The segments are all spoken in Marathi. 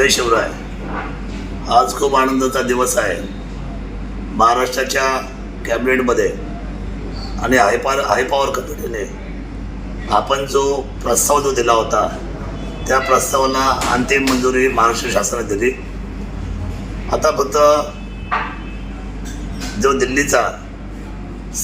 जय शिवराय. आज खूप आनंदाचा दिवस आहे. महाराष्ट्राच्या कॅबिनेटमध्ये आणि हायपार हायपॉवर कमिटीने आपण जो प्रस्ताव जो दिला होता त्या प्रस्तावाला अंतिम मंजुरी महाराष्ट्र शासनाने दिली. आता फक्त जो दिल्लीचा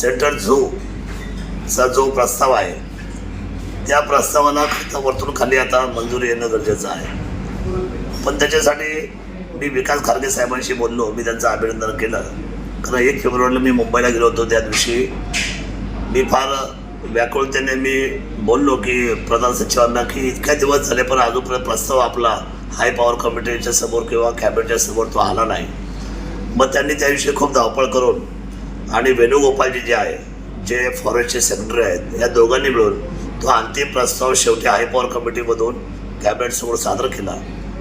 सेंट्रल झूचा जो प्रस्ताव आहे त्या प्रस्तावाला फक्त वरतून खाली आता मंजुरी येणं गरजेचं आहे. पण त्याच्यासाठी मी विकास खारगे साहेबांशी बोललो. मी त्यांचं अभिनंदन केलं. कारण एक फेब्रुवारीला मी मुंबईला गेलो होतो त्या दिवशी. मी फार व्याकुळतेने मी बोललो की प्रधान सचिवांना की इतक्या दिवस झाले पण अजूनपर्यंत प्रस्ताव आपला हाय पॉवर कमिटीच्या समोर किंवा कॅबिनेटच्या समोर तो आला नाही. मग त्यांनी त्याविषयी खूप धावपळ करून आणि वेणुगोपालजी जे आहे जे फॉरेस्टचे सेक्रेटरी आहेत या दोघांनी मिळून तो अंतिम प्रस्ताव शेवटी हाय पॉवर कमिटीमधून कॅबिनेटसमोर सादर केला.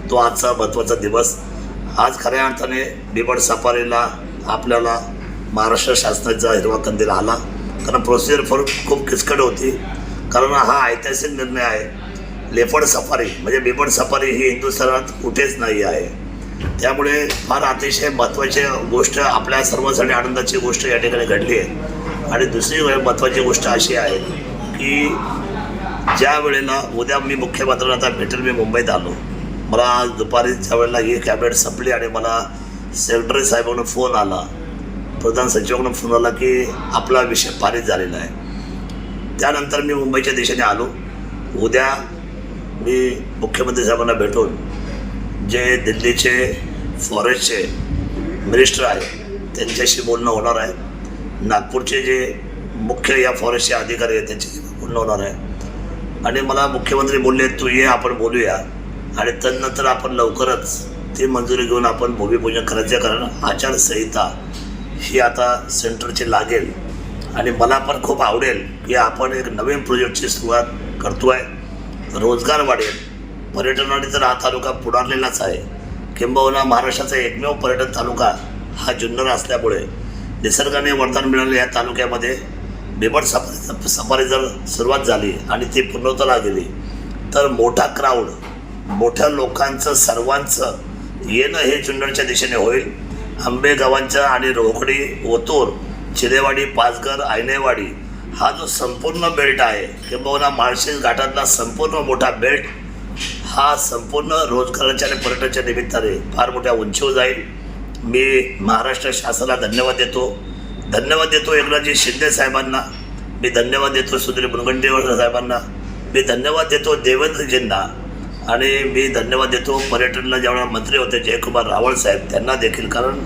तो आजचा महत्त्वाचा दिवस. आज खऱ्या अर्थाने बिबड सफारीला आपल्याला महाराष्ट्र शासनाचा हिरवा कंदील आला. कारण प्रोसिजर फॉर खूप किचकट होती. कारण हा ऐतिहासिक निर्णय आहे. लेफड सफारी म्हणजे बिबड सफारी ही हिंदुस्थानात कुठेच नाही आहे. त्यामुळे फार अतिशय महत्त्वाची गोष्ट आपल्या सर्वांसाठी आनंदाची गोष्ट या ठिकाणी घडली आहे. आणि दुसरी महत्त्वाची गोष्ट अशी आहे की ज्या वेळेला उद्या मी मुख्यमंत्र्यांना आता भेटेल मी मुंबईत आलो. मला आज दुपारी ज्या वेळेला ही कॅबिनेट संपली आणि मला सेक्रेटरी साहेबांना फोन आला प्रधान सचिवांना फोन आला की आपला विषय पारित झालेला आहे. त्यानंतर मी मुंबईच्या दिशेने आलो. उद्या मी मुख्यमंत्री साहेबांना भेटून जे दिल्लीचे फॉरेस्टचे मिनिस्टर आहेत त्यांच्याशी बोलणं होणार आहे. नागपूरचे जे मुख्य या फॉरेस्टचे अधिकारी आहेत त्यांच्याशी बोलणं होणार आहे. आणि मला मुख्यमंत्री बोलले तू ये आपण बोलूया. आणि त्यानंतर आपण लवकरच ती मंजुरी घेऊन आपण भूमिपूजन करायचं कारण आचारसंहिता ही आता सेंटरची लागेल. आणि मला पण खूप आवडेल की आपण एक नवीन प्रोजेक्टची सुरुवात करतो आहे रोजगार वाढेल. पर्यटनाने तर हा तालुका पुढारलेलाच आहे. किंबहुना महाराष्ट्राचा एकमेव पर्यटन तालुका हा जुन्नर असल्यामुळे निसर्गाने वरदान मिळालं या तालुक्यामध्ये. बिबट सफारी सफारी जर सुरुवात झाली आणि ती पूर्णत्वाला गेली तर मोठा क्राऊड मोठ्या लोकांचं सर्वांचं येणं हे जुन्नरच्या दिशेने होईल. आंबेगावांच्या आणि रोकडी ओतूर चिरेवाडी पाचघर आयनेवाडी हा जो संपूर्ण बेल्ट आहे किंबहुना माळशेज घाटातला संपूर्ण मोठा बेल्ट हा संपूर्ण रोजगाराच्या आणि पर्यटनाच्या निमित्ताने फार मोठ्या उंचीवर जाईल. मी महाराष्ट्र शासनाला धन्यवाद देतो. धन्यवाद देतो एकनाथजी शिंदे साहेबांना. मी धन्यवाद देतो सुधीर मुनगंटीवार साहेबांना. मी धन्यवाद देतो देवेंद्रजींना. आणि मी धन्यवाद देतो. पर्यटनला ज्यावेळेला मंत्री होते जयकुमार रावळ साहेब त्यांना देखील. कारण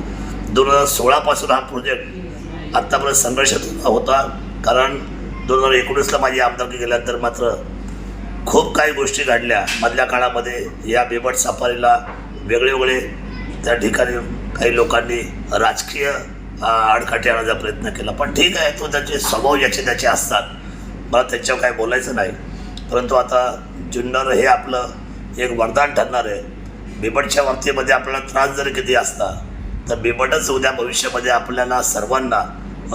दोन हजार सोळापासून हा प्रोजेक्ट आत्तापर्यंत संघर्षात होता. कारण दोन हजार एकोणीसला माझी आमदारकी गेल्यानंतर मात्र खूप काही गोष्टी घडल्या. मधल्या काळामध्ये या बिबट सफारीला वेगळे वेगळे त्या ठिकाणी काही लोकांनी राजकीय अडखाटी आडकाठी प्रयत्न केला. पण ठीक आहे तो त्याचे स्वभाव याचे त्याचे असतात. मला त्याच्यावर काय बोलायचं नाही. परंतु आता जुन्नर हे आपलं एक वरदान ठरणार आहे. बिबटच्या बाबतीमध्ये आपल्याला त्रास जर किती असता तर बिबटच उद्या भविष्यामध्ये आपल्याला सर्वांना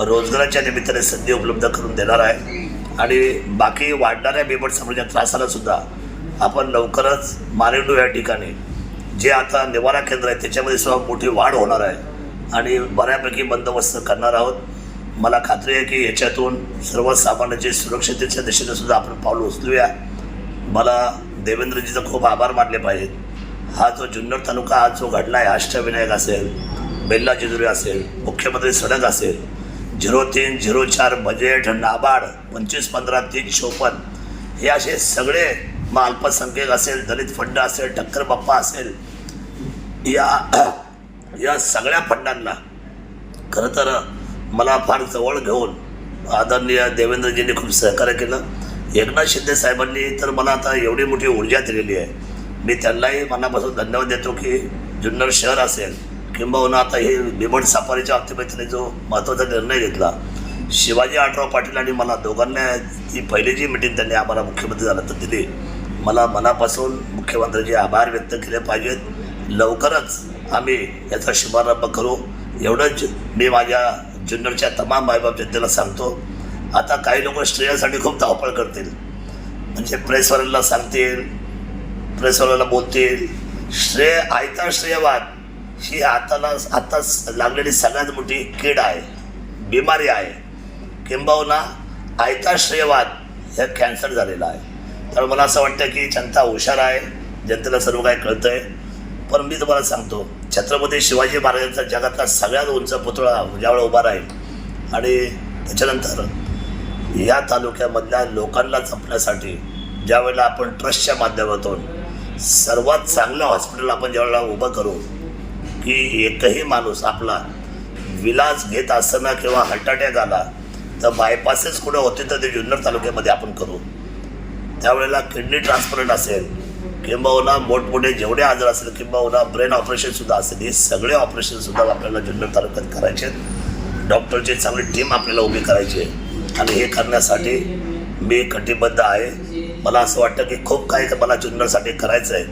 रोजगाराच्या निमित्ताने संधी उपलब्ध करून देणार आहे. आणि बाकी वाढणाऱ्या बिबट समाजाच्या त्रासाला सुद्धा आपण लवकरच मारेडू या ठिकाणी. जे आता निवारा केंद्र आहे त्याच्यामध्ये सुद्धा मोठी वाढ होणार आहे. आणि बऱ्यापैकी बंदोबस्त करणार आहोत. मला खात्री आहे की याच्यातून सर्वसामान्यांची सुरक्षितेच्या दिशेने सुद्धा आपण पाऊल उचलूया. मला देवेंद्रजीचा खूप आभार मानले पाहिजेत. हा जो जुन्नर तालुका आज जो घडला आहे अष्टविनायक असेल बेल्ला जेजुरी असेल मुख्यमंत्री सडक असेल झिरो तीन झिरो चार बजेट नाबार्ड पंचवीस पंधरा तीन चोपन्न हे असे सगळे मग अल्पसंख्यक असेल दलित फंड असेल टक्कर बाप्पा असेल या या सगळ्या फंडांना खरं तर मला फार जवळ घेऊन आदरणीय देवेंद्रजींनी खूप सहकार्य केलं. एकनाथ शिंदे साहेबांनी तर मला आता एवढी मोठी ऊर्जा दिलेली आहे. मी त्यांनाही मनापासून धन्यवाद देतो की जुन्नर शहर असेल किंबहुना आता हे बिबट सापारीच्या बाबतीमध्ये त्यांनी जो महत्त्वाचा निर्णय घेतला शिवाजी आठराव पाटील आणि मला दोघांना ती पहिली जी मिटिंग त्यांनी आम्हाला मुख्यमंत्री झालं तर दिली मला मनापासून मुख्यमंत्र्यांचे आभार व्यक्त केले पाहिजेत. लवकरच आम्ही याचा शुभारंभ करू. एवढंच मी माझ्या जुन्नरच्या तमाम मायबाप जनतेला सांगतो. आता काही लोक स्त्रियांसाठी खूप धावपळ करतील. म्हणजे प्रेसवाल्याला सांगतील प्रेसवाल्याला बोलतील. श्रेय आयता श्रेयवाद ही हाताला आताच लागलेली सगळ्यात मोठी कीड आहे बिमारी आहे. किंबहुना आयता श्रेयवाद हे कॅन्सर झालेला आहे. तर मला असं वाटतं की जनता हुशार आहे जनतेला सर्व काही कळतं आहे पण मी तुम्हाला सांगतो छत्रपती शिवाजी महाराजांचा जगातला सगळ्यात उंच पुतळा ज्यावेळेला उभा राहील. आणि त्याच्यानंतर या तालुक्यामधल्या लोकांना जपण्यासाठी ज्यावेळेला आपण ट्रस्टच्या माध्यमातून सर्वात चांगलं हॉस्पिटल आपण ज्यावेळेला उभं करू की एकही माणूस आपला विलास घेत असताना किंवा हार्ट अटॅक आला तर बायपासेस कुठे होते तर ते जुन्नर तालुक्यामध्ये आपण करू त्यावेळेला किडनी ट्रान्सप्लांट असेल किंबहुना मोठमोठे जेवढे आजार असेल किंबहुना ब्रेन ऑपरेशनसुद्धा असेल हे सगळे ऑपरेशनसुद्धा आपल्याला जुन्नर तालुक्यात करायचे आहेत. डॉक्टरची चांगली टीम आपल्याला उभी करायची आहे आणि हे करण्यासाठी मी कटिबद्ध आहे. मला असं वाटतं की खूप काही मला जुन्नरसाठी करायचं आहे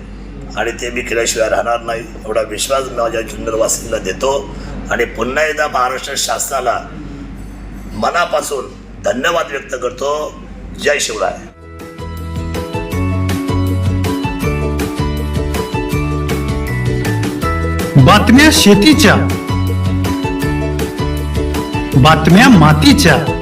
आणि ते मी केल्याशिवाय राहणार नाही. एवढा विश्वास मी माझ्या जुन्नरवासींना देतो. आणि पुन्हा एकदा महाराष्ट्र शासनाला मनापासून धन्यवाद व्यक्त करतो. जय शिवराय. बातम्या शेतीच्या बातम्या मातीच्या